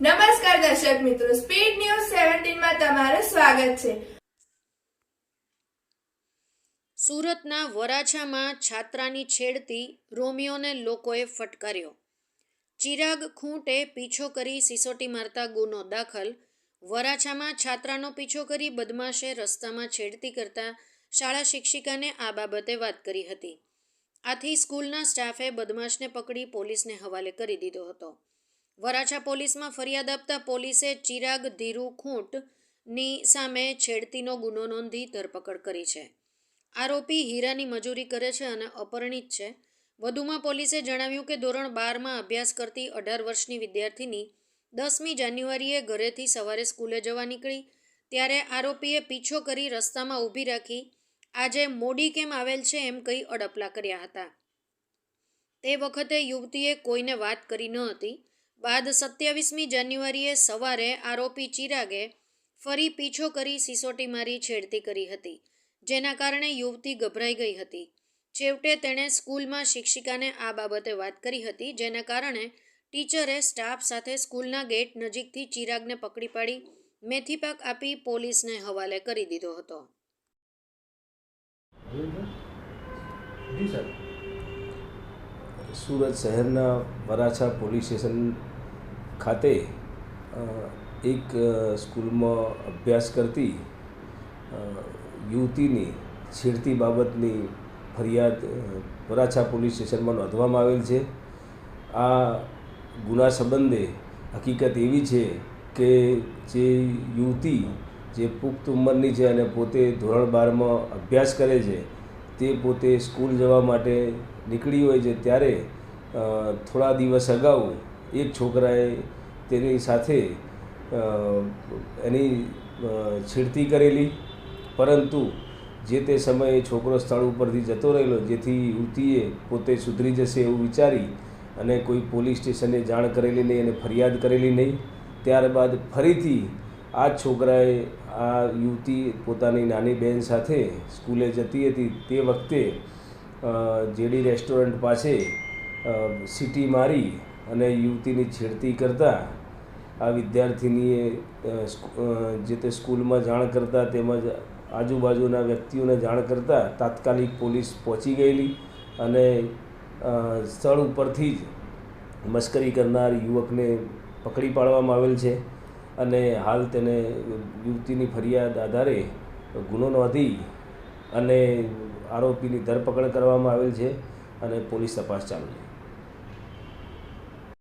નમસ્કાર દર્શક મિત્રો સ્પીડ ન્યૂઝ સેવન્ટીનમાં તમારું સ્વાગત છે. સુરતના વરાછામાં છાત્રાની છેડતી રોમિયોને લોકોએ ફટકાર્યો. ચિરાગ ખૂંટે પીછો કરી સિસોટી મારતા ગુનો દાખલ. વરાછામાં છાત્રાનો પીછો કરી બદમાશે રસ્તામાં છેડતી કરતા શાળા શિક્ષિકાને આ બાબતે વાત કરી હતી. આથી સ્કૂલના સ્ટાફે બદમાશને પકડી પોલીસને હવાલે કરી દીધો હતો. વરાછા પોલીસમાં ફરિયાદ આપતા પોલીસે ચિરાગ ધીરુ ખૂંટની સામે છેડતીનો ગુનો નોંધી ધરપકડ કરી છે. આરોપી હીરાની મજૂરી કરે છે અને અપરિણિત છે. વધુમાં પોલીસે જણાવ્યું કે ધોરણ બારમાં અભ્યાસ કરતી અઢાર વર્ષની વિદ્યાર્થીની દસમી જાન્યુઆરીએ ઘરેથી સવારે સ્કૂલે જવા નીકળી. ત્યારે આરોપીએ પીછો કરી રસ્તામાં ઊભી રાખી, આજે મોડી કેમ આવેલ છે? એમ કહી અડપલા કર્યા હતા. તે વખતે યુવતીએ કોઈને વાત કરી ન હતી. બાદ સત્યાવીસમી જાન્યુઆરીએ સવારે આરોપી ચિરાગે ફરી પીછો કરી સિસોટી મારી છેડતી કરી હતી જેના કારણે યુવતી ગભરાઈ ગઈ હતી. છેવટે તેણે સ્કૂલમાં શિક્ષિકાને આ બાબતે વાત કરી હતી જેના કારણે ટીચરે સ્ટાફ સાથે સ્કૂલના ગેટ નજીકથી ચિરાગને પકડી પાડી મેથી પાક આપી પોલીસને હવાલે કરી દીધો હતો. સુરત શહેરના વરાછા પોલીસ સ્ટેશન ખાતે એક સ્કૂલમાં અભ્યાસ કરતી યુવતીની છેડતી બાબતની ફરિયાદ વરાછા પોલીસ સ્ટેશનમાં નોંધવામાં આવેલ છે. આ ગુના સંબંધે હકીકત એવી છે કે જે યુવતી જે પુખ્ત ઉંમરની છે અને પોતે ધોરણ બારમાં અભ્યાસ કરે છે, તે પોતે સ્કૂલ જવા માટે નીકળી હોય છે, ત્યારે થોડા દિવસ અગાઉ એક છોકરાએ તેની સાથે એની છેડતી કરેલી. પરંતુ જે તે સમયે છોકરો સ્થળ ઉપરથી જતો રહેલો, જેથી યુવતીએ પોતે સુધરી જશે એવું વિચારી અને કોઈ પોલીસ સ્ટેશને જાણ કરેલી નહીં અને ફરિયાદ કરેલી નહીં. ત્યારબાદ ફરીથી આ છોકરાએ આ યુવતી પોતાની નાની બહેન સાથે સ્કૂલે જતી હતી. તે વખતે જેડી રેસ્ટોરન્ટ પાસે સીટી મારી અને યુવતીની છેડતી કરતાં આ વિદ્યાર્થિનીએ જે તે સ્કૂલમાં જાણ કરતાં તેમજ આજુબાજુના વ્યક્તિઓને જાણ કરતાં તાત્કાલિક પોલીસ પહોંચી ગયેલી અને સ્થળ ઉપરથી જ મશ્કરી કરનાર યુવકને પકડી પાડવામાં આવેલ છે અને હાલ તેને યુવતીની ફરિયાદ આધારે ગુનો નોંધી અને આરોપીની ધરપકડ કરવામાં આવેલ છે અને પોલીસ તપાસ ચાલુ છે.